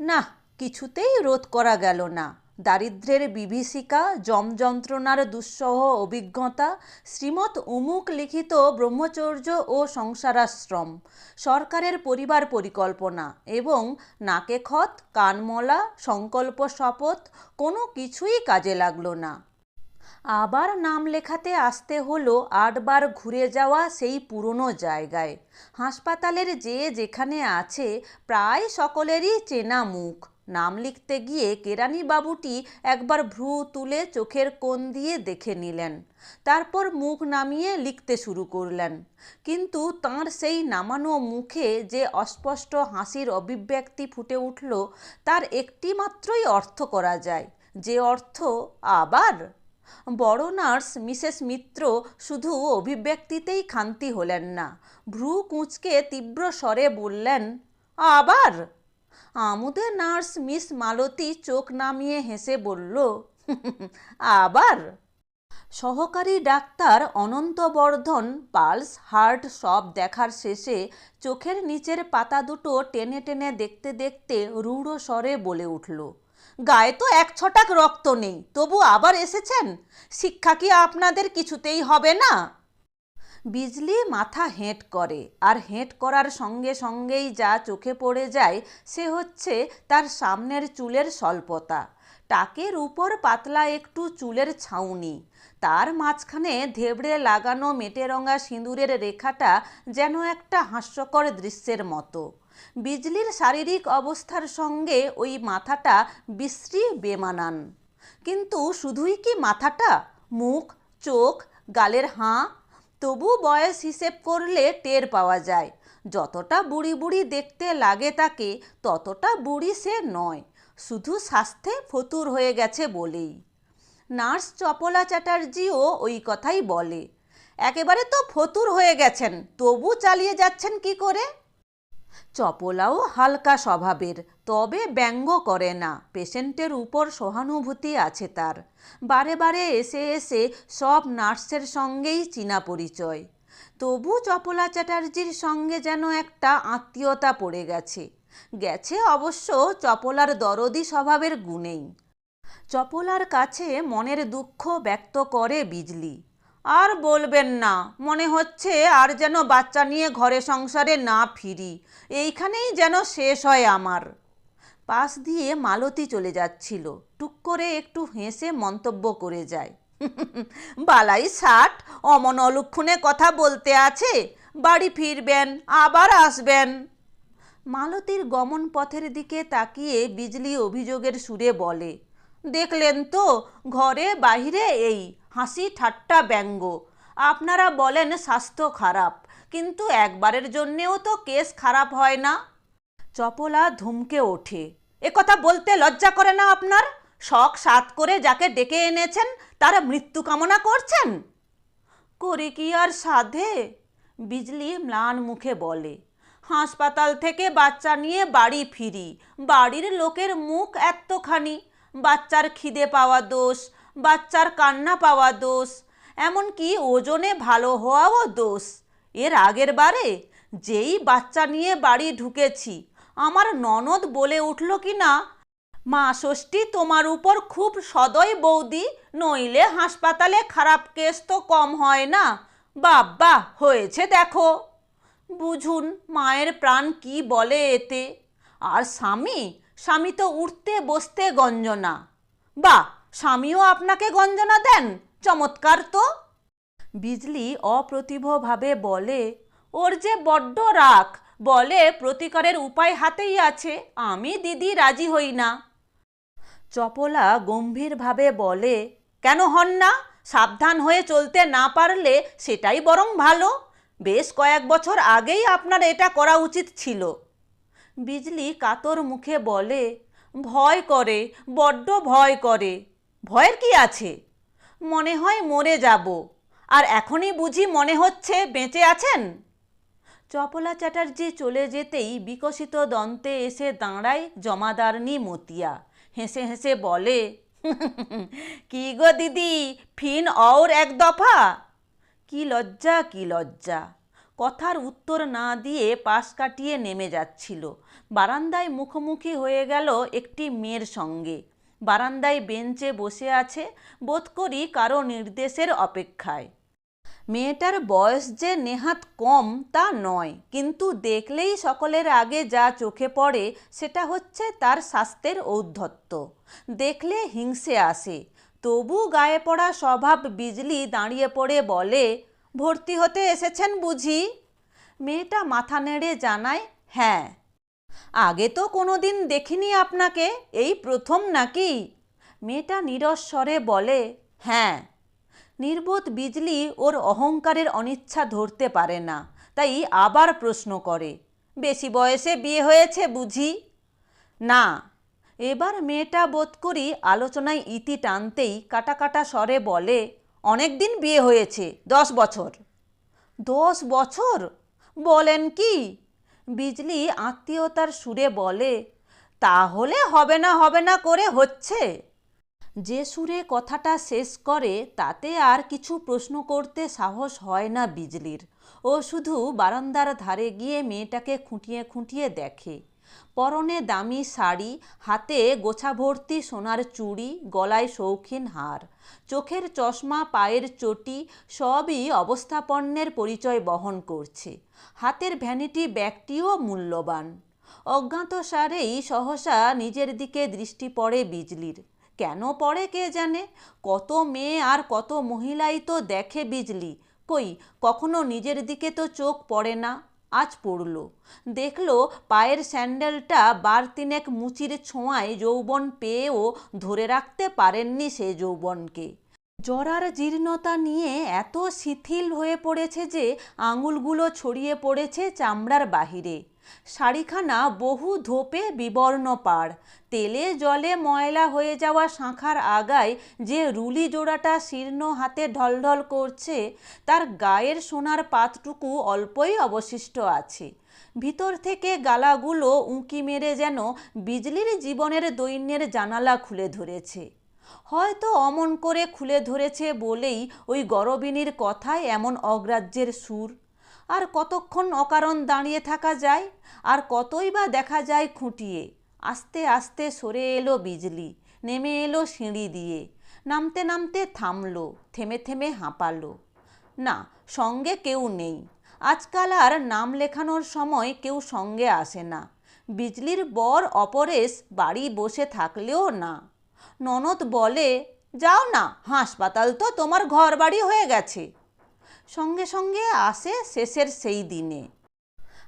না, কিছুতেই রোধ করা গেল না। দারিদ্রের বিভীষিকা যমযন্ত্রণার দুঃসহ অভিজ্ঞতা, শ্রীমৎ উমুক লিখিত ব্রহ্মচর্য ও সংসারাশ্রম, সরকারের পরিবার পরিকল্পনা এবং নাকে খত, কানমলা, সংকল্প শপথ, কোনো কিছুই কাজে লাগল না। আবার নাম লেখাতে আসতে হলো আটবার ঘুরে যাওয়া সেই পুরনো জায়গায়। হাসপাতালের যে যেখানে আছে প্রায় সকলেরই চেনা মুখ। নাম লিখতে গিয়ে কেরানি বাবুটি একবার ভ্রু তুলে চোখের কোণ দিয়ে দেখে নিলেন। তারপর মুখ নামিয়ে লিখতে শুরু করলেন। কিন্তু তার সেই নামানো মুখে যে অস্পষ্ট হাসির অভিব্যক্তি ফুটে উঠল, তার একটি মাত্রই অর্থ করা যায়। যে অর্থ আবার বড় নার্স মিসেস মিত্র শুধু অভিব্যক্তিতেই ক্ষান্তি হলেন না। ভ্রু কুঁচকে তীব্র স্বরে বললেন, আবার? আমুদে নার্স মিস মালতী চোখ নামিয়ে হেসে বলল, আবার? সহকারী ডাক্তার অনন্তবর্ধন পালস হার্ট সব দেখার শেষে চোখের নিচের পাতা দুটো টেনে টেনে দেখতে দেখতে রূঢ় স্বরে বলে উঠল গায়ে তো এক ছটাক রক্ত নেই, তবু আবার এসেছেন? শিক্ষা কি আপনাদের কিছুতেই হবে না? বিজলি মাথা হেঁট করে, আর হেঁট করার সঙ্গে সঙ্গেই যা চোখে পড়ে যায়, সে হচ্ছে তার সামনের চুলের স্বল্পতা। টাকের উপর পাতলা একটু চুলের ছাউনি। তার মাঝখানে ধেবড়ে লাগানো মেটেরঙা সিঁদুরের রেখাটা যেন একটা হাস্যকর দৃশ্যের মতো। বিজলির শারীরিক অবস্থার সঙ্গে ওই মাথাটা বিশ্রী বেমানান। কিন্তু শুধুই কি মাথাটা? মুখ, চোখ, গালের হাঁ? তবু বয়স হিসেব করলে টের পাওয়া যায়। যতটা বুড়ি বুড়ি দেখতে লাগে তাকে, ততটা বুড়ি সে নয়। শুধু স্বাস্থ্যে ফতুর হয়ে গেছে বলেই। নার্স চপলা চ্যাটার্জিও ওই কথাই বলে। একেবারে তো ফতুর হয়ে গেছেন, তবু চালিয়ে যাচ্ছেন কি করে? চপলাও হালকা স্বভাবের, তবে ব্যঙ্গ করে না। পেশেন্টের উপর সহানুভূতি আছে তার। বারে বারে এসে এসে সব নার্সের সঙ্গেই চীনা পরিচয়। তবু চপলা চ্যাটার্জির সঙ্গে যেন একটা আত্মীয়তা পড়ে গেছে। গেছে অবশ্য চপলার দরদি স্বভাবের গুণেই। চপলার কাছে মনের দুঃখ ব্যক্ত করে বিজলি। আর বলবেন না। মনে হচ্ছে আর যেন বাচ্চা নিয়ে ঘরে সংসারে না ফিরি। এইখানেই যেন শেষ হয় আমার। পাশ দিয়ে মালতী চলে যাচ্ছিল। টুক করে একটু হেসে মন্তব্য করে যায়। বালাই ষাট, অমন অলক্ষণে কথা বলতে আছে। বাড়ি ফিরবেন, আবার আসবেন। মালতীর গমন পথের দিকে তাকিয়ে বিজলি অভিযোগের সুরে বলে দেখলেন তো, ঘরে বাহিরে এই হাসি ঠাট্টা ব্যঙ্গ। আপনারা বলেন স্বাস্থ্য খারাপ, কিন্তু একবারের জন্যেও তো কেস খারাপ হয় না। চপলা ধুমকে ওঠে। কথা বলতে লজ্জা করে না আপনার? শখ সাত করে যাকে ডেকে এনেছেন, তারা মৃত্যু কামনা করছেন? করে কি আর সাধে? বিজলি ম্লান মুখে বলে। হাসপাতাল থেকে বাচ্চা নিয়ে বাড়ি ফিরি। বাড়ির লোকের মুখ এত্তখানি বাচ্চার খিদে পাওয়া দোষ, বাচ্চার কান্না পাওয়া দোষ, এমনকি ওজনে ভালো হওয়াও দোষ। এর আগের বারে যেই বাচ্চা নিয়ে বাড়ি ঢুকেছি, আমার ননদ বলে উঠল কি না মা ষষ্ঠী, তোমার উপর খুব সদয় বৌদি, নইলে হাসপাতালে খারাপ কেস তো কম হয় না। বাব্বা, হয়েছে দেখো। বুঝুন, মায়ের প্রাণ কি বলে এতে? আর স্বামী? স্বামী তো উঠতে বসতে গঞ্জনা। বা, স্বামীও আপনাকে গঞ্জনা দেন? চমৎকার তো। বিজলি অপ্রতিভভাবে বলে, ওর যে বড্ড রাগ, বলে প্রতিকারের উপায় হাতেই আছে, আমি দিদি রাজি হই না। চপলা গম্ভীরভাবে বলে, কেন হন না? সাবধান হয়ে চলতে না পারলে সেটাই বরং ভালো। বেশ কয়েক বছর আগেই আপনার এটা করা উচিত ছিল। বিজলি কাতর মুখে বলে, ভয় করে, বড্ড ভয় করে। ভয়ের কি আছে? মনে হয় মরে যাব। আর এখনই বুঝি মনে হচ্ছে বেঁচে আছেন? চপলা চ্যাটার্জি চলে যেতেই বিকশিত দন্তে এসে দাঁড়ায় জমাদারনি মতিয়া হেসে হেসে বলে, কি গো দিদি, ফিন অর এক দফা? কি লজ্জা কি লজ্জা? কথার উত্তর না দিয়ে পাশ কাটিয়ে নেমে যাচ্ছিল। বারান্দায় মুখোমুখি হয়ে গেল একটি মেয়ের সঙ্গে। বারান্দায় বেঞ্চে বসে আছে, বোধ করি কারও নির্দেশের অপেক্ষায়। মেয়েটার বয়স যে নেহাত কম তা নয়, কিন্তু দেখলেই সকলের আগে যা চোখে পড়ে সেটা হচ্ছে তার স্বাস্থ্যের ঔদ্ধত্য। দেখলে হিংসে আসে, তবু গায়ে পড়া স্বভাব বিজলি দাঁড়িয়ে পড়ে বলে ভর্তি হতে এসেছেন বুঝি? মেয়েটা মাথা নেড়ে জানায় হ্যাঁ। আগে তো কোনো দিন দেখিনি আপনাকে, এই প্রথম নাকি? মেয়েটা নীরস স্বরে বলে হ্যাঁ। নির্বোধ বিজলি ওর অহংকারের অনিচ্ছা ধরতে পারে না, তাই আবার প্রশ্ন করে, বেশি বয়সে বিয়ে হয়েছে বুঝি? না। এবার মেয়েটা বোধ করি আলোচনায় ইতি টানতেই কাটা কাটা স্বরে বলে অনেক দিন বিয়ে হয়েছে, দশ বছর। দশ বছর? বলেন কি? বিজলি আত্মীয়তার সুরে বলে, তাহলে হবে না হবে না করে হচ্ছে। যে সুরে কথাটা শেষ করে, তাতে আর কিছু প্রশ্ন করতে সাহস হয় না বিজলির। ও শুধু বারান্দার ধারে গিয়ে মেয়েটাকে খুঁটিয়ে খুঁটিয়ে দেখে। পরনে দামি শাড়ি, হাতে গোছা ভর্তি সোনার চুড়ি, গলায় শৌখিন হার। চোখের চশমা, পায়ের চটি, সবই অবস্থাপন্নের পরিচয় বহন করছে। হাতের ভ্যানিটি ব্যাগটিও মূল্যবান। অজ্ঞাতসারেই সহসা নিজের দিকে দৃষ্টি পড়ে বিজলির। কেন পড়ে কে জানে? কত মেয়ে আর কত মহিলাই তো দেখে বিজলি। কই, কখনো নিজের দিকে তো চোখ পড়ে না। আজ পড়ল। দেখল পায়ের স্যান্ডেলটা বার তিনেক মুচির ছোঁয়ায় যৌবন পেয়েও ধরে রাখতে পারেননি সে যৌবনকে। জরার জীর্ণতা নিয়ে এত শিথিল হয়ে পড়েছে যে আঙুলগুলো ছড়িয়ে পড়েছে চামড়ার বাহিরে। শাড়িখানা বহু ধোপে বিবর্ণ পাড়। তেলে জলে ময়লা হয়ে যাওয়া শাঁখার আগায় যে রুলি জোড়াটা শীর্ণ হাতে ঢলঢল করছে, তার গায়ের সোনার পাতটুকু অল্পই অবশিষ্ট আছে। ভিতর থেকে গালাগুলো উঁকি মেরে যেন বিজলির জীবনের দৈন্যের জানালা খুলে ধরেছে। হয়তো অমন করে খুলে ধরেছে বলেই ওই গরবিনীর কথায় এমন অগ্রাহ্যের সুর। আর কতক্ষণ অকারণ দাঁড়িয়ে থাকা যায়? আর কতই বা দেখা যায় খুঁটিয়ে? আস্তে আস্তে সরে এলো বিজলি, নেমে এলো সিঁড়ি দিয়ে। নামতে নামতে থামলো, থেমে থেমে হাঁপালো। না, সঙ্গে কেউ নেই। আজকাল আর নাম লেখানোর সময় কেউ সঙ্গে আসে না। বিজলির বর অপরেশ বাড়ি বসে থাকলেও না। ননদ বলে, যাও না, হাসপাতাল তো তোমার ঘর বাড়ি হয়ে গেছে। সঙ্গে সঙ্গে আসে শেষের সেই দিনে।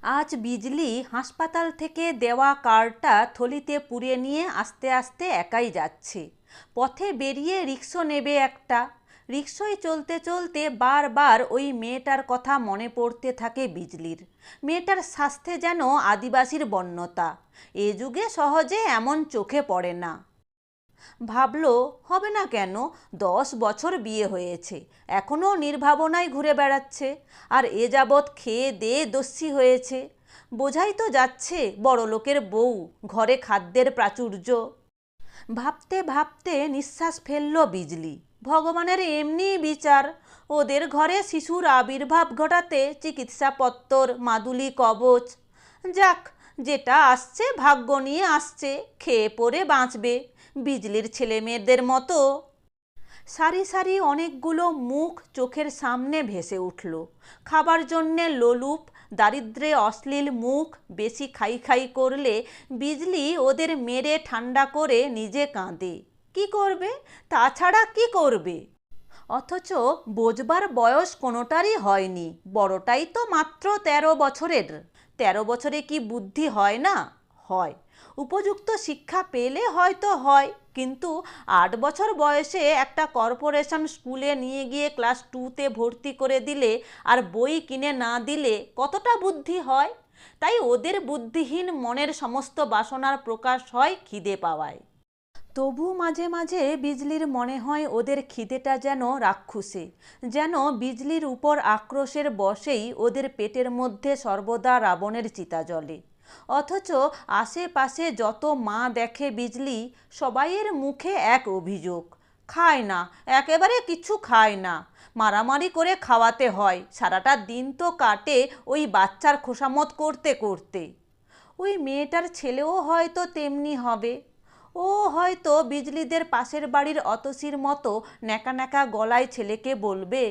আজ বিজলি হাসপাতাল থেকে দেওয়া কার্ডটা থলিতে পুড়ে নিয়ে আস্তে আস্তে একাই যাচ্ছে। পথে বেরিয়ে রিক্সো নেবে একটা। রিক্সোয় চলতে চলতে বারবার ওই মেয়েটার কথা মনে পড়তে থাকে বিজলির। মেয়েটার স্বাস্থ্যে যেন আদিবাসীর বন্যতা। এ যুগে সহজে এমন চোখে পড়ে না। ভাবলো, হবে না কেন? দশ বছর বিয়ে হয়েছে। এখনও নির্ভাবনায় ঘুরে বেড়াচ্ছে। আর এ যাবৎ খেয়ে দে দস্যি হয়েছে। বোঝাই তো যাচ্ছে বড় লোকের বউ, ঘরে খাদ্যের প্রাচুর্য। ভাবতে ভাবতে নিঃশ্বাস ফেলল বিজলি। ভগবানের এমনি বিচার। ওদের ঘরে শিশুর আবির্ভাব ঘটাতে চিকিৎসাপত্তর মাদুলি কবচ। যাক, যেটা আসছে ভাগ্য নিয়ে আসছে, খেয়ে পরে বাঁচবে। বিজলির ছেলে মেয়েদের মতো। সারি সারি অনেকগুলো মুখ চোখের সামনে ভেসে উঠল। খাবার জন্যে লোলুপ, দারিদ্রে অশ্লীল মুখ, বেশি খাই খাই করলে বিজলি ওদের মেরে ঠান্ডা করে নিজে কাঁদে। কি করবে? তাছাড়া কি করবে? অথচ বোঝবার বয়স কোনোটারই হয়নি। বড়টাই তো মাত্র তেরো বছরের। তেরো বছরে কি বুদ্ধি হয় না? হয়। উপযুক্ত শিক্ষা পেলে হয়তো হয়, কিন্তু আট বছর বয়সে একটা কর্পোরেশন স্কুলে নিয়ে গিয়ে ক্লাস টুতে ভর্তি করে দিলে আর বই কিনে না দিলে কতটা বুদ্ধি হয়? তাই ওদের বুদ্ধিহীন মনের সমস্ত বাসনার প্রকাশ হয় খিদে পাওয়ায়। তবু মাঝে মাঝে বিজলির মনে হয় ওদের খিদেটা যেন রাক্ষুসে, যেন বিজলির উপর আক্রোশের বশেই ওদের পেটের মধ্যে সর্বদা রাবণের চিতা জ্বলে। অথচ আশেপাশে যত মা দেখে বিজলি, সবাইয়ের মুখে এক অভিযোগ। খায় না, একেবারে কিছু খায় না। মারামারি করে খাওয়াতে হয়, সারাটা দিন তো কাটে ওই বাচ্চার খোসামত করতে করতে। ওই মেয়েটার ছেলেও হয়তো তেমনি হবে। ও হয়তো বিজলিদের পাশের বাড়ির অতসির মতো ন্যাকা ন্যাকা গলায় ছেলেকে বলবে,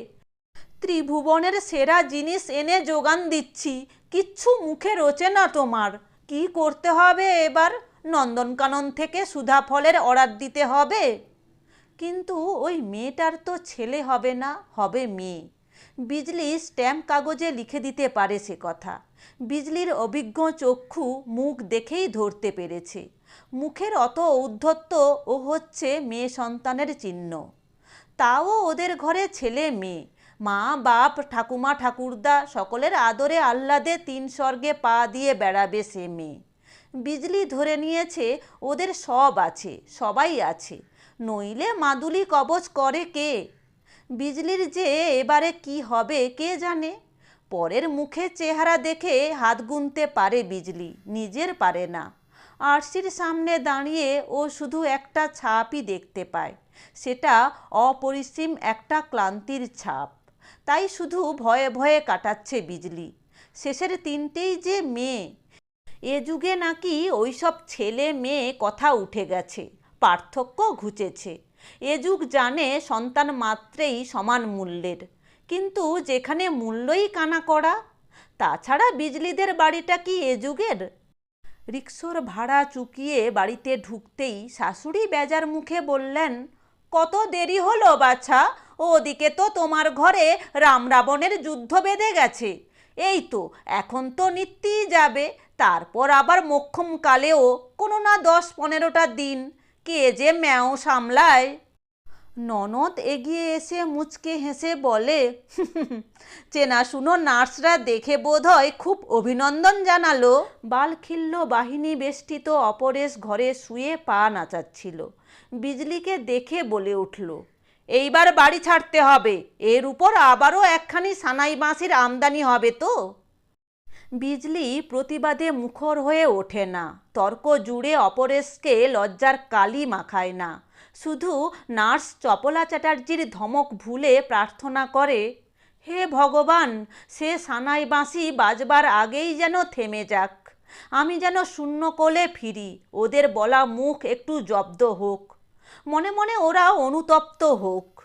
ত্রিভুবনের সেরা জিনিস এনে যোগান দিচ্ছি কিচ্ছু মুখে রোচে না তোমার। কি করতে হবে এবার? নন্দনকানন থেকে সুধা ফলের অর্ডার দিতে হবে। কিন্তু ওই মেয়েটার তো ছেলে হবে না, হবে মেয়ে। বিজলি স্ট্যাম্প কাগজে লিখে দিতে পারে সে কথা। বিজলির অভিজ্ঞ চক্ষু মুখ দেখেই ধরতে পেরেছে। মুখের অত ঔদ্ধত্য ও হচ্ছে মেয়ে সন্তানের চিহ্ন। তাও ওদের ঘরে ছেলে মেয়ে। মা, বাপ, ঠাকুমা, ঠাকুরদা সকলের আদরে আহ্লাদে তিন স্বর্গে পা দিয়ে বেড়াবে সে মেয়ে। বিজলি ধরে নিয়েছে, ওদের সব আছে, সবাই আছে। নইলে মাদুলি কবচ করে কে? বিজলির যে এবারে কি হবে কে জানে? পরের মুখে চেহারা দেখে হাত গুনতে পারে বিজলি, নিজের পারে না। আরসির সামনে দাঁড়িয়ে ও শুধু একটা ছাপই দেখতে পায়। সেটা অপরিসীম একটা ক্লান্তির ছাপ। তাই শুধু ভয়ে ভয়ে কাটাচ্ছে বিজলি। শেষের তিনটেই যে মেয়ে, এ যুগে নাকি ওইসব ছেলে মেয়ে কথা উঠে গেছে, পার্থক্য ঘুচেছে। এ যুগ জানে সন্তান মাত্রেই সমান মূল্যের, কিন্তু যেখানে মূল্যই কানা করা, তাছাড়া বিজলিদের বাড়িটা কি এ যুগের? রিক্সোর ভাড়া চুকিয়ে বাড়িতে ঢুকতেই শাশুড়ি বেজার মুখে বললেন কত দেরি হলো বাছা? ওদিকে তো তোমার ঘরে রাম রাবণের যুদ্ধ বেঁধে গেছে। এই তো, এখন তো নিত্যিই যাবে। তারপর আবার মোক্ষম কালেও, কোনো না দশ পনেরোটা দিন। কে যে ম্যাও সামলায়। ননদ এগিয়ে এসে মুচকে হেসে বলে চেনাশুনো নার্সরা দেখে বোধহয় খুব অভিনন্দন জানালো। বালখিল্য বাহিনী বেষ্টিত অপরেশ ঘরে শুয়ে পা নাচাচ্ছিল। বিজলিকে দেখে বলে উঠল, এইবার বাড়ি ছাড়তে হবে। এর উপর আবারও একখানি সানাই বাঁশির আমদানি হবে তো? বিজলি প্রতিবাদে মুখর হয়ে ওঠে না। তর্ক জুড়ে অপরেশকে লজ্জার কালি মাখায় না। শুধু নার্স চপলা চ্যাটার্জির ধমক ভুলে প্রার্থনা করে, হে ভগবান, সে সানাই বাঁশি বাজবার আগেই যেন থেমে যাক। আমি যেন শূন্য কোলে ফিরি। ওদের বলা মুখ একটু জব্দ হোক। মনে মনে ওরা অনুতপ্ত হোক।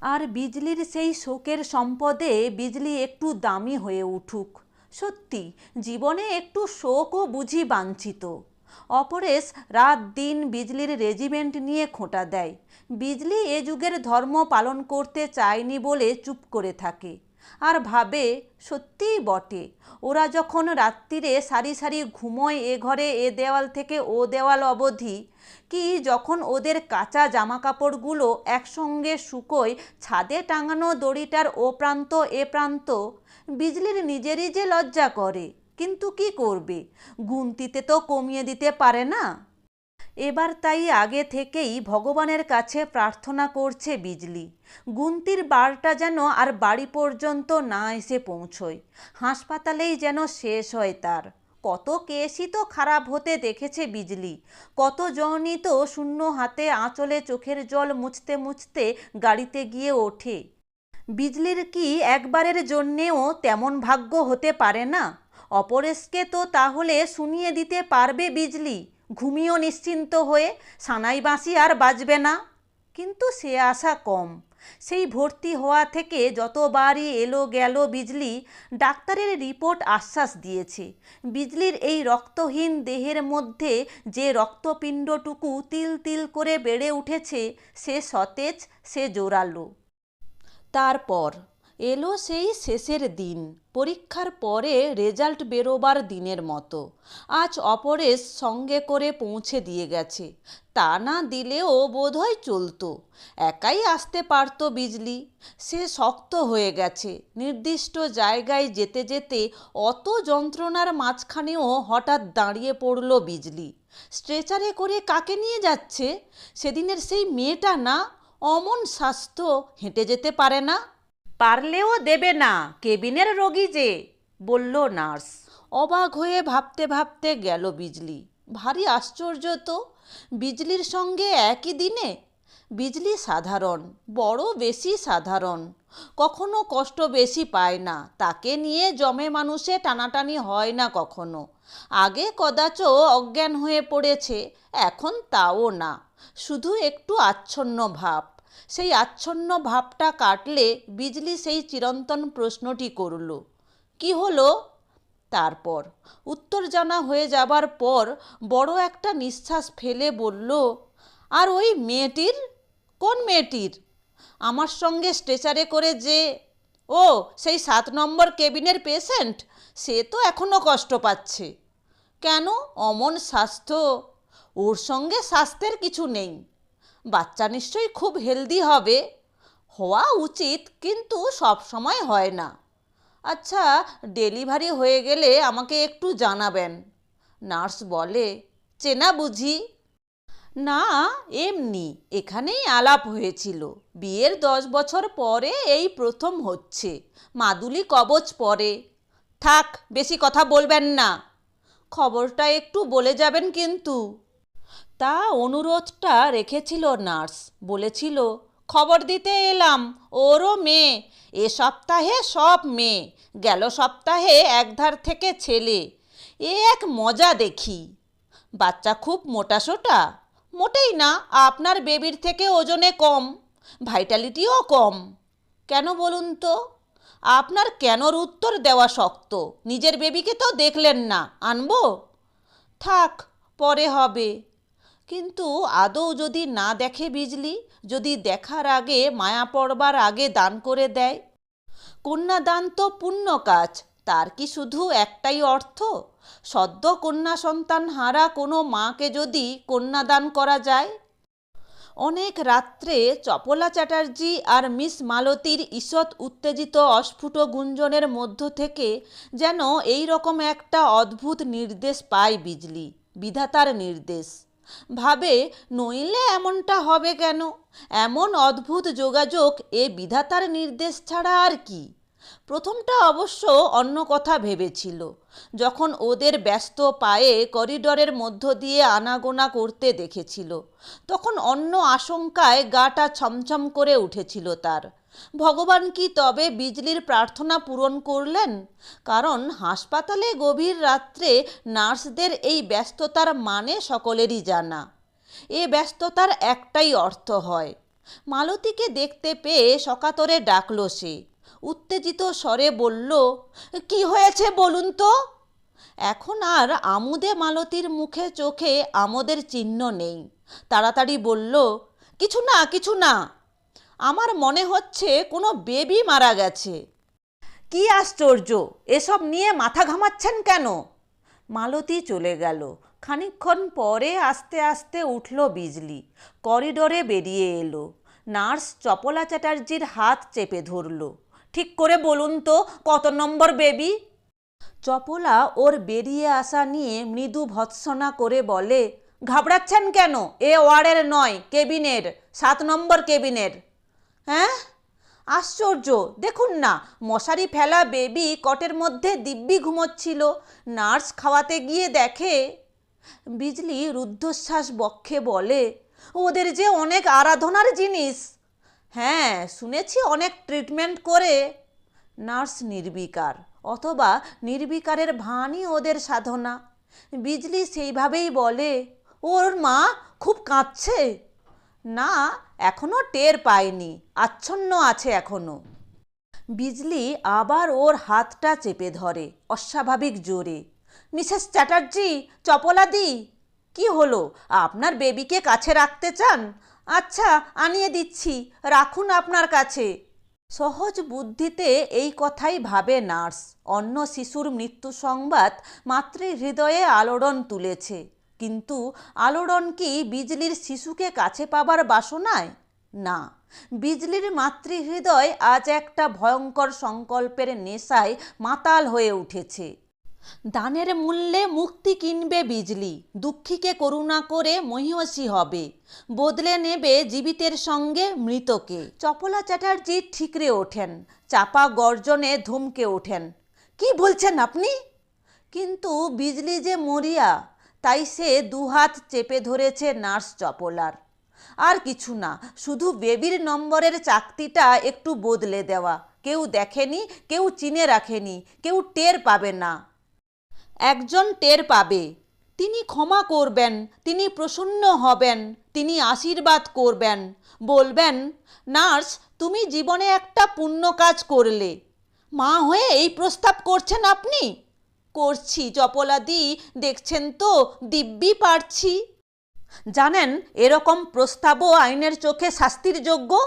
আর বিজলির সেই শোকের সম্পদে বিজলি একটু দামি হয়ে উঠুক। সত্যি, জীবনে একটু শোকও বুঝি বাঞ্ছিত। অপরেশ রাত দিন বিজলির রেজিমেন্ট নিয়ে খোঁটা দেয়। বিজলি এ যুগের ধর্ম পালন করতে চায়নি বলে চুপ করে থাকে। আর ভাবে সত্যিই বটে। ওরা যখন রাত্রিরে সারি সারি ঘুমোয় এ ঘরে, এ দেওয়াল থেকে ও দেওয়াল অবধি, কি যখন ওদের কাঁচা জামা কাপড়গুলো একসঙ্গে শুকোয় ছাদে টাঙানো দড়িটার ও প্রান্ত, এ প্রান্ত, বিজলির নিজেরই যে লজ্জা করে, কিন্তু কি করবে? গুনতিতে তো কমিয়ে দিতে পারে না। এবার তাই আগে থেকেই ভগবানের কাছে প্রার্থনা করছে বিজলি। গুন্তির বারটা যেন আর বাড়ি পর্যন্ত না এসে পৌঁছয়। হাসপাতালেই যেন শেষ হয় তার। কত কেসই তো খারাপ হতে দেখেছে বিজলি। কত জনই তো শূন্য হাতে আঁচলে চোখের জল মুছতে মুছতে গাড়িতে গিয়ে ওঠে। বিজলির কি একবারের জন্যেও তেমন ভাগ্য হতে পারে না? অপরেশকে তো তাহলে শুনিয়ে দিতে পারবে বিজলি। ঘুমিও নিশ্চিন্ত হয়ে সানাই বাঁশি আর বাজবে না। কিন্তু সে আশা কম। সেই ভর্তি হওয়া থেকে যতবারই এলো গেল বিজলি, ডাক্তারের রিপোর্ট আশ্বাস দিয়েছে। বিজলির এই রক্তহীন দেহের মধ্যে যে রক্তপিণ্ডটুকু তিল তিল করে বেড়ে উঠেছে, সে সতেজ, সে জোরালো। তারপর এলো সেই শেষের দিন। পরীক্ষার পরে রেজাল্ট বেরোবার দিনের মতো। আজ অপরেশ সঙ্গে করে পৌঁছে দিয়ে গেছে। তা না দিলেও বোধহয় চলতো। একাই আসতে পারতো বিজলি। সে শক্ত হয়ে গেছে। নির্দিষ্ট জায়গায় যেতে যেতে অত যন্ত্রণার মাঝখানেও হঠাৎ দাঁড়িয়ে পড়ল বিজলি। স্ট্রেচারে করে কাকে নিয়ে যাচ্ছে? সেদিনের সেই মেয়েটা না? অমন স্বাস্থ্য, হেঁটে যেতে পারে না? পারলেও দেবে না, কেবিনের রোগী যে, বলল নার্স। অবাক হয়ে ভাবতে ভাবতে গেল বিজলি। ভারী আশ্চর্য তো, বিজলির সঙ্গে একই দিনে? বিজলি সাধারণ, বড় বেশি সাধারণ। কখনো কষ্ট বেশি পায় না, তাকে নিয়ে জমে মানুষে টানাটানি হয় না কখনো। আগে কদাচ অজ্ঞান হয়ে পড়েছে, এখন তাও না। শুধু একটু আচ্ছন্ন ভাব। সেই আচ্ছন্ন ভাবটা কাটলে বিজলি সেই চিরন্তন প্রশ্নটি করল, কি হলো? তারপর, উত্তর জানা হয়ে যাবার পর বড় একটা নিঃশ্বাস ফেলে বলল, আর ওই মেয়েটির? কোন মেয়েটির? আমার সঙ্গে স্ট্রেচারে করে যে, ও, সেই সাত নম্বর কেবিনের পেশেন্ট? সে তো এখনও কষ্ট পাচ্ছে। কেন? অমন স্বাস্থ্য। ওর সঙ্গে স্বাস্থ্যের কিছু নেই। বাচ্চা নিশ্চয়ই খুব হেলদি হবে। হওয়া উচিত, কিন্তু সব সময় হয় না। আচ্ছা ডেলিভারি হয়ে গেলে আমাকে একটু জানাবেন। নার্স বলে, চেনা বুঝি? না, এমনি। এখানেই আলাপ হয়েছিল। বিয়ের দশ বছর পরে এই প্রথম হচ্ছে। মাদুলি কবচ পরে। থাক, বেশি কথা বলবেন না। খবরটা একটু বলে যাবেন কিন্তু। তা অনুরোধটা রেখেছিল নার্স। বলেছিল, খবর দিতে এলাম, ওরও মেয়ে। এ সপ্তাহে সব মেয়ে, গেল সপ্তাহে একধার থেকে ছেলে। এ এক মজা দেখি। বাচ্চা খুব মোটাসোটা। মোটেই না, আপনার বেবির থেকে ওজনে কম, ভাইটালিটিও কম। কেন বলুন তো? আপনার কেনর উত্তর দেওয়া শক্ত? নিজের বেবিকে তো দেখলেন না, আনব? থাক, পরে হবে। কিন্তু আদৌ যদি না দেখে বিজলি, যদি দেখার আগে মায়া পড়বার আগে দান করে দেয়? কন্যাদান তো পুণ্য কাজ, তার কি শুধু একটাই অর্থ? সদ্য কন্যা সন্তান হারা কোনো মাকে যদি কন্যাদান করা যায়? অনেক রাত্রে চপলা চ্যাটার্জি আর মিস মালতীর ঈষৎ উত্তেজিত অস্ফুট গুঞ্জনের মধ্য থেকে যেন এই রকম একটা অদ্ভুত নির্দেশ পায় বিজলি, বিধাতার নির্দেশ। ভাবে, নইলে এমনটা হবে কেন? এমন অদ্ভুত যোগাযোগ এ বিধাতার নির্দেশ ছাড়া আর কি? প্রথমটা অবশ্য অন্য কথা ভেবেছিল। যখন ওদের ব্যস্ত পায়ে করিডরের মধ্য দিয়ে আনাগোনা করতে দেখেছিল, তখন অন্য আশঙ্কায় গাটা ছমছম করে উঠেছিল তার। ভগবান কি তবে বিজলির প্রার্থনা পূরণ করলেন? কারণ হাসপাতালে গভীর রাত্রে নার্সদের এই ব্যস্ততার মানে সকলেরই জানা। এ ব্যস্ততার একটাই অর্থ হয়। মালতীকে দেখতে পেয়ে সকাতরে ডাকল সে। উত্তেজিত স্বরে বলল, কি হয়েছে বলুন তো? এখন আর আমুদে মালতীর মুখে চোখে আমোদের চিহ্ন নেই। তাড়াতাড়ি বলল, কিছু না কিছু না আমার মনে হচ্ছে কোনো বেবি মারা গেছে। কি আশ্চর্য! এসব নিয়ে মাথা ঘামাচ্ছেন কেন? মালতী চলে গেল। খানিকক্ষণ পরে আস্তে আস্তে উঠল বিজলি। করিডোরে বেরিয়ে এলো। নার্স চপলা চ্যাটার্জির হাত চেপে ধরল। ঠিক করে বলুন তো, কত নম্বর বেবি? চপলা ওর বেরিয়ে আসা নিয়ে মৃদু ভৎসনা করে বলে, ঘাবড়াচ্ছেন কেন? এ ওয়ার্ডের নয়, কেবিনের, সাত নম্বর কেবিনের। হ্যাঁ? আশ্চর্য। দেখুন না, মশারি ফেলা বেবি কটের মধ্যে দিব্যি ঘুমোচ্ছিল। নার্স খাওয়াতে গিয়ে দেখে, বিজলি রুদ্ধশ্বাস বক্ষে বলে, ওদের যে অনেক আরাধনার জিনিস। হ্যাঁ শুনেছি অনেক ট্রিটমেন্ট করে। নার্স নির্বিকার, অথবা নির্বিকারের ভানই ওদের সাধনা। বিজলি সেইভাবেই বলে, ওর মা খুব কাঁদছে। না, এখনও টের পায়নি আচ্ছন্ন আছে এখনও। বিজলি আবার ওর হাতটা চেপে ধরে, অস্বাভাবিক জোরে। মিসেস চ্যাটার্জি, চপলাদি, কি হলো? আপনার বেবিকে কাছে রাখতে চান? আচ্ছা আনিয়ে দিচ্ছি, রাখুন আপনার কাছে। সহজ বুদ্ধিতে এই কথাই ভাবে নার্স। অন্য শিশুর মৃত্যু সংবাদ মাতৃ হৃদয়ে আলোড়ন তুলেছে। কিন্তু আলোড়ন কি বিজলির শিশুকে কাছে পাবার বাসনায়? না। বিজলির মাতৃহৃদয় আজ একটা ভয়ঙ্কর সংকল্পের নেশায় মাতাল হয়ে উঠেছে। দানের মূল্যে মুক্তি কিনবে বিজলি, দুঃখীকে করুণা করে মহিষী হবে। বদলে নেবে জীবিতের সঙ্গে মৃতকে। চপলা চ্যাটার্জি ঠিকরে ওঠেন, চাপা গর্জনে ধমকে ওঠেন। কি বলছেন আপনি? কিন্তু বিজলি যে মরিয়া তাই সে দুহাত চেপে ধরেছে নার্স চপলার। আর কিছু না, শুধু বেবির নম্বরের চাকতিটা একটু বদলে দেওয়া। কেউ দেখেনি, কেউ চিনে রাখেনি, কেউ টের পাবে না। একজন টের পাবে। তিনি ক্ষমা করবেন, তিনি প্রসন্ন হবেন, তিনি আশীর্বাদ করবেন। বলবেন, নার্স, তুমি জীবনে একটা পুণ্য কাজ করলে। মা হয়ে এই প্রস্তাব করছেন আপনি? করছি চপলাদি দেখছেন তো, দিব্যি পারছি। জানেন, এরকম প্রস্তাবও আইনের চোখে শাস্তির যোগ্য?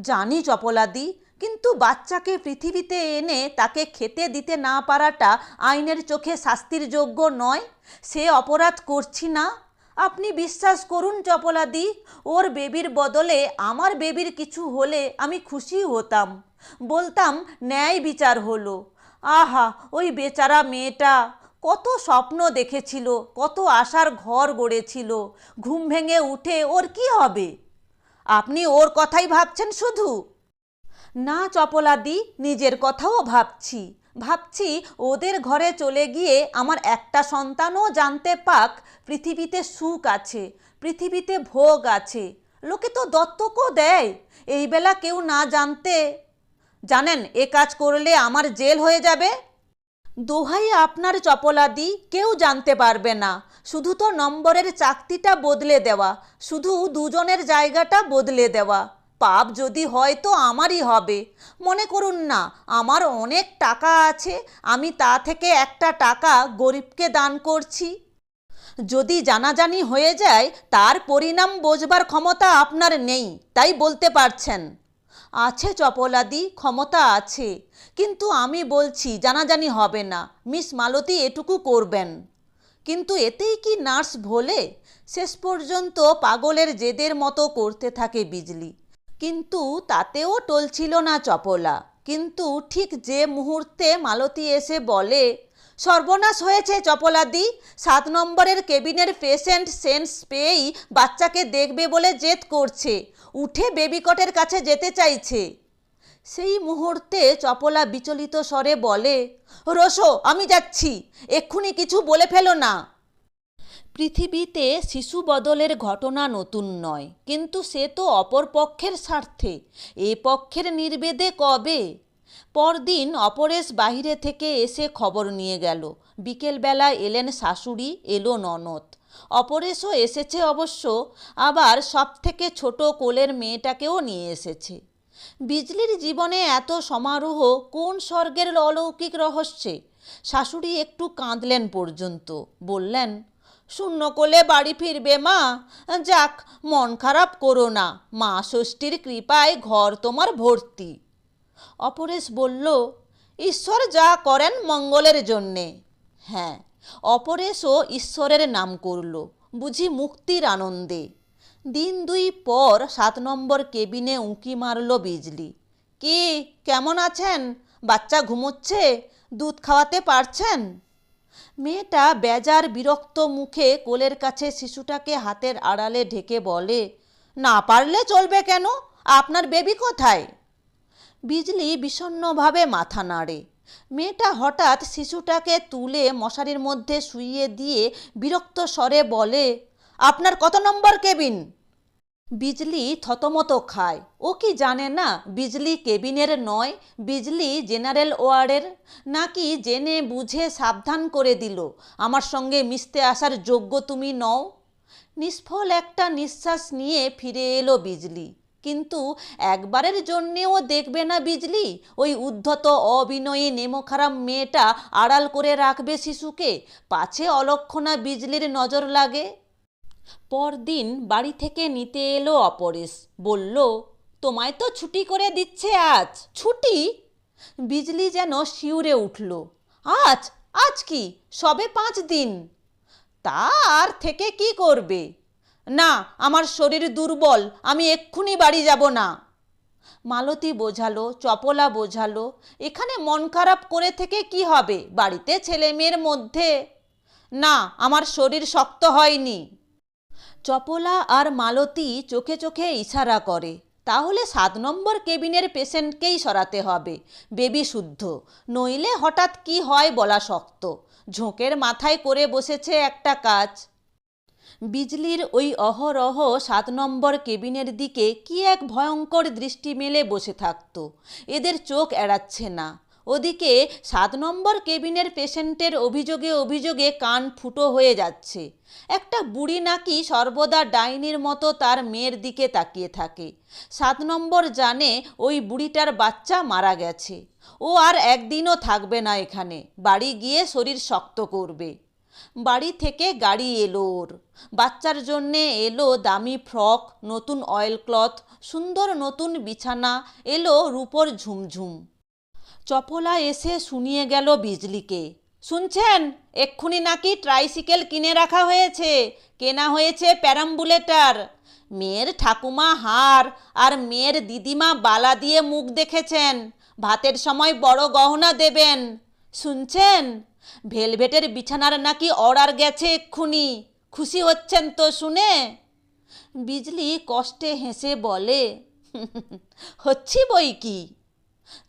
জানি চপলাদি কিন্তু বাচ্চাকে পৃথিবীতে এনে তাকে খেতে দিতে না পারাটা আইনের চোখে শাস্তির যোগ্য নয়? সে অপরাধ করছি না? আপনি বিশ্বাস করুন চপলাদি ওর বেবির বদলে আমার বেবির কিছু হলে আমি খুশি হতাম। বলতাম, ন্যায় বিচার হলো। আহা, ওই বেচারা মেয়েটা। কত স্বপ্ন দেখেছিল, কত আশার ঘর গড়েছিল। ঘুম ভেঙে উঠে ওর কি হবে? আপনি ওর কথাই ভাবছেন শুধু? না চপলাদি নিজের কথাও ভাবছি। ভাবছি ওদের ঘরে চলে গিয়ে আমার একটা সন্তানও জানতে পাক, পৃথিবীতে সুখ আছে, পৃথিবীতে ভোগ আছে। লোকে তো দত্তকও দেয়। এই বেলা কেউ না জানতে জানেন, এ কাজ করলে আমার জেল হয়ে যাবে? দোহাই আপনার চপলাদি, কেউ জানতে পারবে না। শুধু তো নম্বরের চাকতিটা বদলে দেওয়া, শুধু দুজনের জায়গাটা বদলে দেওয়া। পাপ যদি হয় তো আমারই হবে। মনে করুন না, আমার অনেক টাকা আছে, আমি তা থেকে একটা টাকা গরিবকে দান করছি। যদি জানাজানি হয়ে যায়, তার পরিণাম বোঝবার ক্ষমতা আপনার নেই, তাই বলতে পারছেন। আছে চপলাদি, ক্ষমতা আছে। কিন্তু আমি বলছি, জানাজানি হবে না। মিস মালতী এটুকু করবেন। কিন্তু এতেই কি নার্স ভোলে? শেষ পর্যন্ত পাগলের জেদের মতো করতে থাকে বিজলি। কিন্তু তাতেও টলছিল না চপলা। কিন্তু ঠিক যে মুহূর্তে মালতী এসে বলে, সর্বনাশ হয়েছে চপলাদি। সাত নম্বরের কেবিনের পেশেন্ট সেন্স পেয়েই বাচ্চাকে দেখবে বলে জেদ করছে। উঠে বেবিকটের কাছে যেতে চাইছে। সেই মুহূর্তে চপলা বিচলিত স্বরে বলে রসো আমি যাচ্ছি। এক্ষুনি কিছু বলে ফেলো না। পৃথিবীতে শিশু বদলের ঘটনা নতুন নয়, কিন্তু সে তো অপর পক্ষের স্বার্থে। এ পক্ষের নির্বেদে কবে? পরদিন অপরেশ বাহিরে থেকে এসে খবর নিয়ে গেল। বিকেলবেলা এলেন শাশুড়ি, এলো ননদ। অপরেশও এসেছে অবশ্য, আবার সব থেকে ছোট কোলের মেয়েটাকেও নিয়ে এসেছে। বিজলির জীবনে এত সমারোহ কোন স্বর্গের অলৌকিক রহস্যে? শাশুড়ি একটু কাঁদলেন পর্যন্ত, বললেন, শূন্য কোলে বাড়ি ফিরবে মা, যাক, মন খারাপ করো না, মা ষষ্ঠীর কৃপায় ঘর তোমার ভর্তি। অপরেশ বলল, ঈশ্বর যা করেন মঙ্গলের জন্যে। হ্যাঁ অপরেশও ঈশ্বরের নাম করল, বুঝি মুক্তির আনন্দে। দিন দুই পর সাত নম্বর কেবিনে উঁকি মারল বিজলি। কি, কেমন আছেন? বাচ্চা ঘুমোচ্ছে? দুধ খাওয়াতে পারছেন? মেয়েটা বেজার বিরক্ত মুখে কোলের কাছে শিশুটাকে হাতের আড়ালে ঢেকে বলে, না পারলে চলবে কেন? আপনার বেবি কোথায়? বিজলি বিষণ্ণভাবে মাথা নাড়ে। মেয়েটা হঠাৎ শিশুটাকে তুলে মশারির মধ্যে শুইয়ে দিয়ে বিরক্ত স্বরে বলে, আপনার কত নম্বর কেবিন? বিজলি থতমত খায়। ও কি জানে না, বিজলি কেবিনের নয়, বিজলি জেনারেল ওয়ার্ডের। নাকি জেনে বুঝে সাবধান করে দিল, আমার সঙ্গে মিশতে আসার যোগ্য তুমি নও? নিষ্ফল একটা নিঃশ্বাস নিয়ে ফিরে এলো বিজলি। কিন্তু একবারের জন্যেও দেখবে না বিজলি। ওই উদ্ধত অবিনয়ী নেমোখারাম মেয়েটা আড়াল করে রাখবে শিশুকে। পাছে অলক্ষণা বিজলির নজর লাগে। পরদিন বাড়ি থেকে নিতে এলো অপরেশ। বলল, তোমায় তো ছুটি করে দিচ্ছে আজ। ছুটি? বিজলি যেন শিউরে উঠল, আজ? আজ কি? সবে পাঁচ দিন। তা আর থেকে কি করবে? না, আমার শরীর দুর্বল, আমি এক্ষুনি বাড়ি যাব না। মালতী বোঝালো, চপলা বোঝালো, এখানে মন খারাপ করে থেকে কি হবে? বাড়িতে ছেলে মেয়ের মধ্যে? না, আমার শরীর শক্ত হয়নি। চপলা আর মালতী চোখে চোখে ইশারা করে, তাহলে সাত নম্বর কেবিনের পেশেন্টকেই সরাতে হবে, বেবি শুদ্ধ, নইলে হঠাৎ কি হয় বলা শক্ত। ঝোঁকের মাথায় করে বসেছে একটা কাজ। বিজলির ওই অহরহ সাত নম্বর কেবিনের দিকে কি এক ভয়ঙ্কর দৃষ্টি মেলে বসে থাকত। এদের চোখ এড়াচ্ছে না। ওদিকে সাত নম্বর কেবিনের পেশেন্টের অভিযোগে অভিযোগে কান ফুটো হয়ে যাচ্ছে। একটা বুড়ি নাকি সর্বদা ডাইনির মতো তার মেয়ের দিকে তাকিয়ে থাকে। সাত নম্বর জানে ওই বুড়িটার বাচ্চা মারা গেছে। ও আর একদিনও থাকবে না এখানে। বাড়ি গিয়ে শরীর শক্ত করবে। বাড়ি থেকে গাড়ি এলো ওর। বাচ্চার জন্যে এলো দামি ফ্রক, নতুন অয়েল ক্লথ সুন্দর নতুন বিছানা, এলো রূপর ঝুমঝুম। চপলা এসে শুনিয়ে গেল বিজলিকে। শুনছেন, এক্ষুনি নাকি ট্রাইসিকেল কিনে রাখা হয়েছে, কেনা হয়েছে প্যারাম্বুলেটার। মেয়ের ঠাকুমা হার আর মেয়ের দিদিমা বালা দিয়ে মুখ দেখেছেন। ভাতের সময় বড় গহনা দেবেন। শুনছেন ভেলভেটের বিছানার নাকি অর্ডার গেছে এক্ষুনি। খুশি হচ্ছেন তো শুনে? বিজলি কষ্টে হেসে বলে, হচ্ছি বই কি?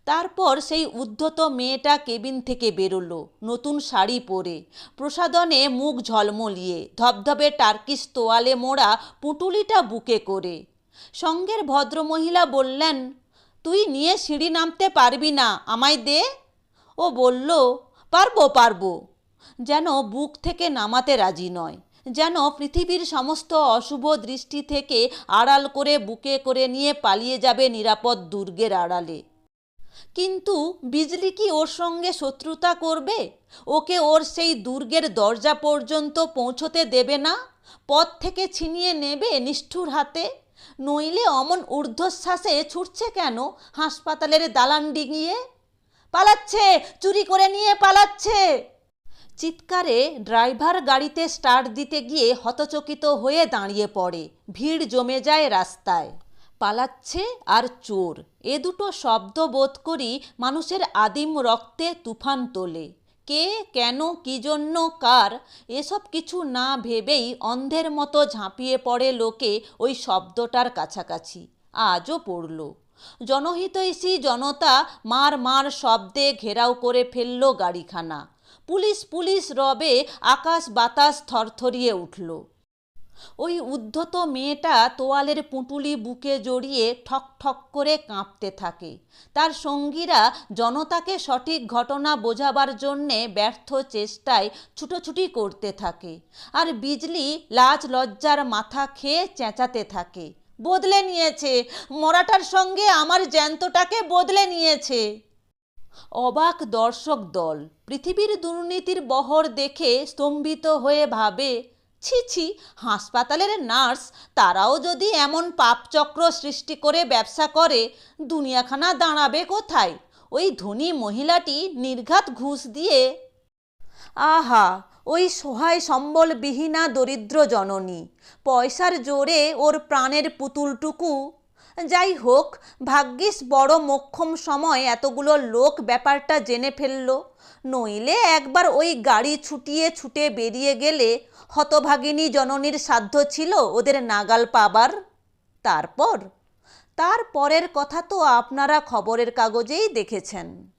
তারপর সেই উদ্ধত মেয়েটা কেবিন থেকে বেরোলো, নতুন শাড়ি পরে প্রসাদনে মুখ ঝলমলিয়ে, ধবধবে টার্কিস তোয়ালে মোড়া পুটুলিটা বুকে করে। সঙ্গের ভদ্রমহিলা বললেন, তুই নিয়ে সিঁড়ি নামতে পারবি না, আমায় দে। ও বলল পারব পারব। যেন বুক থেকে নামাতে রাজি নয়। যেন পৃথিবীর সমস্ত অশুভ দৃষ্টি থেকে আড়াল করে বুকে করে নিয়ে পালিয়ে যাবে নিরাপদ দুর্গের আড়ালে। কিন্তু বিজলি কি ওর সঙ্গে শত্রুতা করবে? ওকে ওর সেই দুর্গের দরজা পর্যন্ত পৌঁছতে দেবে না? পথ থেকে ছিনিয়ে নেবে নিষ্ঠুর হাতে? নইলে অমন ঊর্ধ্বশ্বাসে ছুটছে কেন হাসপাতালের দালান ডিঙিয়ে? পালাচ্ছে, চুরি করে নিয়ে পালাচ্ছে। চিৎকারে ড্রাইভার গাড়িতে স্টার্ট দিতে গিয়ে হতচকিত হয়ে দাঁড়িয়ে পড়ে। ভিড় জমে যায় রাস্তায়। পালাচ্ছে আর চোর। এ দুটো শব্দ বোধ করি মানুষের আদিম রক্তে তুফান তোলে। কে, কেন, কি জন্য, কার, এসব কিছু না ভেবেই অন্ধের মতো ঝাঁপিয়ে পড়ে লোকে ওই শব্দটার কাছাকাছি। আজও পড়ল। জনহিতৈষী জনতা মার মার শব্দে ঘেরাও করে ফেলল গাড়িখানা। পুলিশ পুলিশ রবে আকাশ বাতাস থরথরিয়ে উঠল। ওই উদ্ধত মেয়েটা তোয়ালের পুঁটুলি বুকে জড়িয়ে ঠক ঠক করে কাঁপতে থাকে। তার সঙ্গীরা জনতাকে সঠিক ঘটনা বোঝাবার জন্যে ব্যর্থ চেষ্টায় ছুটোছুটি করতে থাকে। আর বিজলি লাজ লজ্জার মাথা খেয়ে চেঁচাতে থাকে। বদলে নিয়েছে। মরাটার সঙ্গে আমার জ্যান্তটাকে বদলে নিয়েছে। অবাক দর্শক দল, পৃথিবীর দুর্নীতির বহর দেখে স্তম্ভিত হয়ে ভাবে, ছি ছি, হাসপাতালের নার্স, তারাও যদি এমন পাপচক্র সৃষ্টি করে ব্যবসা করে, দুনিয়াখানা দাঁড়াবে কোথায়? ওই ধনী মহিলাটি নির্ঘাত ঘুষ দিয়ে, আহা ওই সহায় সম্বলবিহীনা দরিদ্র জননী। পয়সার জোরে ওর প্রাণের পুতুলটুকু। যাই হোক, ভাগ্যিস বড় মোক্ষম সময় এতগুলো লোক ব্যাপারটা জেনে ফেলল। নইলে একবার ওই গাড়ি ছুটিয়ে ছুটে বেরিয়ে গেলে হতভাগিনী জননীর সাধ্য ছিল ওদের নাগাল পাবার। তারপর? তারপরের কথা তো আপনারা খবরের কাগজেই দেখেছেন।